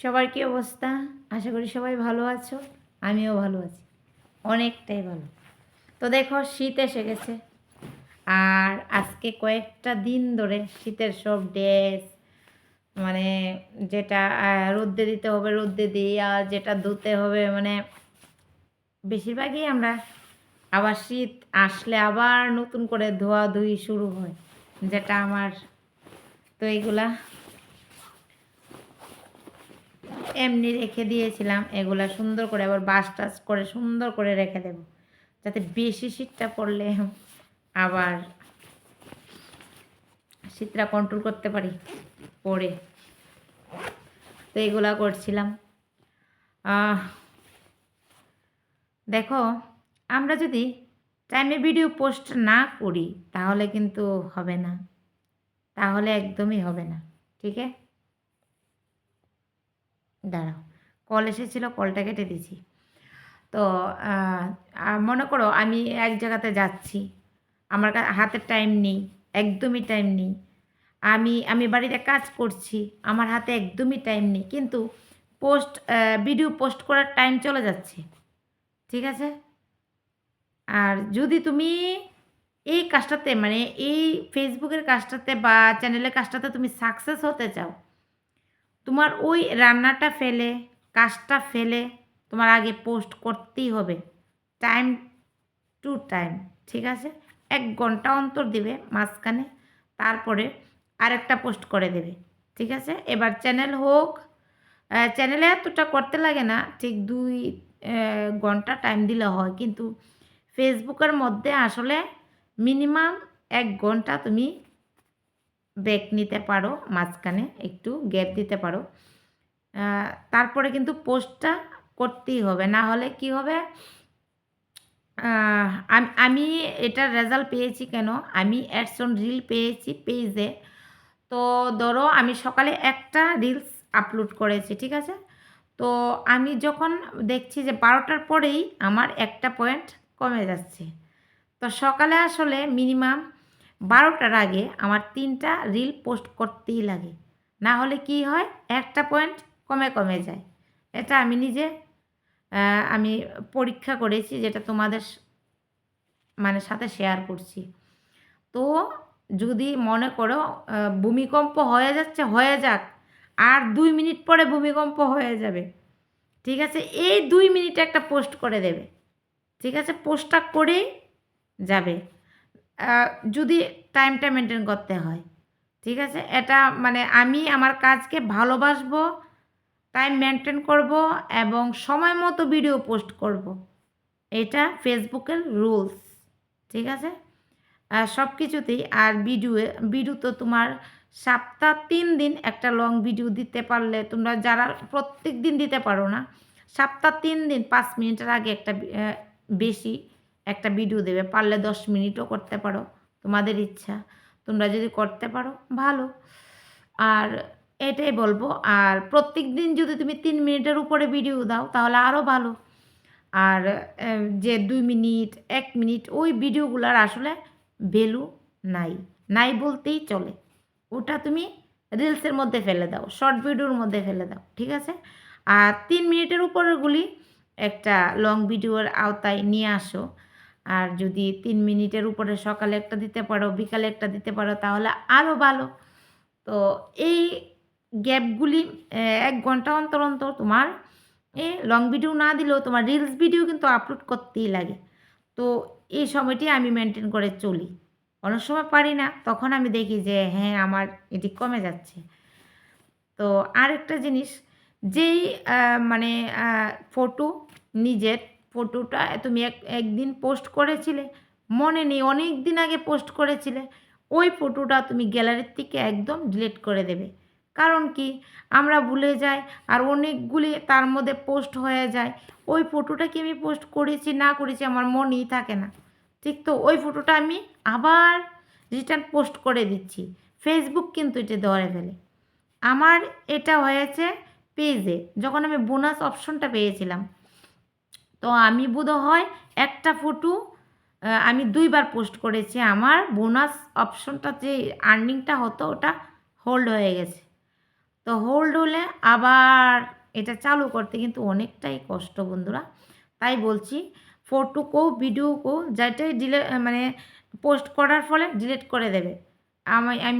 সবার কি অবস্থা? আশা করি সবাই ভালো আছো। আমিও ভালো আছি। অনেকটাই ভালো। তো দেখো, শীত এসে গেছে। আর আজকে কয়েকটা দিন ধরে শীতের সব ড্রেস মানে যেটা রোদ্দে দিতে হবে, রোদ্দে দিই আর যেটা ধুতে হবে মানে বেশিরভাগই আমরা আবার শীত আসলে আবার নতুন করে ধোয়াধুয়ি শুরু হয়, যেটা আমার, তো এইগুলা এমনি রেখে দিয়েছিলাম, এগুলা সুন্দর করে আবার বাস টাস করে সুন্দর করে রেখে দেব। যাতে বেশি শীতটা পড়লে আবার শীতটা কন্ট্রোল করতে পারি পরে। তো এগুলা করছিলাম। দেখো, আমরা যদি টাইমে ভিডিও পোস্ট না করি, তাহলে কিন্তু হবে না। তাহলে একদমই হবে না, ঠিক আছে? দাঁড়াও কল এসেছিল কলটা কেটে দিছি তো মনে করো আমি এক জায়গাতে যাচ্ছি, আমার হাতে টাইম নেই, একদমই টাইম নেই। আমি আমি বাড়িতে কাজ করছি, আমার হাতে একদমই টাইম নেই, কিন্তু পোস্ট ভিডিও পোস্ট করার টাইম চলে যাচ্ছে, ঠিক আছে? আর যদি তুমি এই কাজটাতে মানে এই ফেসবুকের কাজটাতে বা চ্যানেলের কাজটাতে তুমি সাকসেস হতে চাও তোমার ওই রান্নাটা ফেলে, কাজটা ফেলে তোমার আগে পোস্ট করতেই হবে। টাইম টু টাইম ঠিক আছে? এক ঘণ্টা অন্তর দিবে মাঝখানে, তারপরে আরেকটা পোস্ট করে দেবে, ঠিক আছে? এবার চ্যানেল হোক চ্যানেলে এতটা করতে লাগে না, ঠিক দুই ঘণ্টা টাইম দিলে হয়, কিন্তু ফেসবুকের মধ্যে আসলে মিনিমাম এক ঘণ্টা তুমি ব্রেক নিতে পারো, মাঝখানে একটু গ্যাপ দিতে পারো। তারপরে কিন্তু পোস্টটা করতেই হবে। না হলে কি হবে? আমি এটার রেজাল্ট পেয়েছি কেন? আমি অ্যাডসন রিল পেয়েছি পেজে তো ধরো আমি সকালে একটা রিলস আপলোড করেছি, ঠিক আছে? তো আমি যখন দেখছি যে বারোটার পরেই আমার একটা পয়েন্ট কমে যাচ্ছে। তো সকালে আসলে মিনিমাম বারোটার আগে আমার তিনটা রিল পোস্ট করতেই লাগে। না হলে কি হয়? একটা পয়েন্ট কমে কমে যায়। এটা আমি নিজে আমি পরীক্ষা করেছি যেটা তোমাদের মানে সাথে শেয়ার করছি। তো যদি মনে করো ভূমিকম্প হয়ে যাচ্ছে, হয়ে যাক, আর দুই মিনিট পরে ভূমিকম্প হয়ে যাবে, ঠিক আছে? এই দুই মিনিটে একটা পোস্ট করে দেবে, ঠিক আছে? পোস্টটা করেই যাবে। যদি টাইমটা মেনটেন করতে হয়, ঠিক আছে? এটা মানে আমি আমার কাজকে ভালোবাসবো টাইম মেনটেন করব এবং সময় মতো ভিডিও পোস্ট করব। এটা ফেসবুকের রুলস ঠিক আছে? সব কিছুতেই আর ভিডিও ভিডিও তো তোমার সপ্তাহ তিন দিন একটা লং ভিডিও দিতে পারলে তোমরা যারা প্রত্যেক দিন দিতে পারো না, সপ্তাহ তিন দিন, পাঁচ মিনিটের আগে একটা বেশি একটা ভিডিও দেবে, পারলে দশ মিনিটও করতে পারো, তোমাদের ইচ্ছা। তোমরা যদি করতে পারো, ভালো। আর এটাই বলব, আর প্রত্যেক দিন যদি তুমি তিন মিনিটের উপরে ভিডিও দাও, তাহলে আরও ভালো। আর যে দুই মিনিট, এক মিনিট, ওই ভিডিওগুলোর আসলে ভ্যালু নাই। নাই বলতেই চলে। ওটা তুমি রিলসের মধ্যে ফেলে দাও শর্ট ভিডিওর মধ্যে ফেলে দাও, ঠিক আছে? আর তিন মিনিটের উপরেরগুলি একটা লং ভিডিওর আওতায় নিয়ে আসো। আর যদি তিন মিনিটের উপরে সকালে একটা দিতে পারো, বিকালে একটা দিতে পারো, তাহলে আরও ভালো। তো এই গ্যাপগুলি এক ঘণ্টা অন্তর অন্তর তোমার, এ লং ভিডিও না দিলেও তোমার রিলস ভিডিও কিন্তু আপলোড করতেই লাগে। তো এই সময়টি আমি মেনটেন করে চলি। অনেক সময় পারি না, তখন আমি দেখি যে হ্যাঁ আমার এটি কমে যাচ্ছে। তো আরেকটা জিনিস, যেই মানে ফটো নিজের ফটোটা তুমি এক, একদিন পোস্ট করেছিলে, মনে নেই, অনেক দিন আগে পোস্ট করেছিলে, ওই ফটোটা তুমি গ্যালারির থেকে একদম ডিলিট করে দেবে। কারণ কি? আমরা ভুলে যাই আর অনেকগুলি তার মধ্যে পোস্ট হয়ে যায়। ওই ফটোটা কি আমি পোস্ট করেছি, না করেছি আমার মনেই থাকে না। ঠিক তো? ওই ফটোটা আমি আবার রিটার্ন পোস্ট করে দিচ্ছি। ফেসবুক কিন্তু এটা ধরে ফেলে। আমার এটা হয়েছে পেজে, যখন আমি বোনাস অপশনটা পেয়েছিলাম। তো আমি বোধ হয় একটা ফটো আমি দুইবার পোস্ট করেছি। আমার বোনাস অপশনটা যে আর্নিংটা হতো, ওটা হোল্ড হয়ে গেছে। তো হোল্ড হলে আবার এটা চালু করতে কিন্তু অনেকটাই কষ্ট বন্ধুরা। তাই বলছি ফটো কো ভিডিও কো যেটাই ডিলে মানে পোস্ট করার ফলে ডিলিট করে দেবে। আমি আমি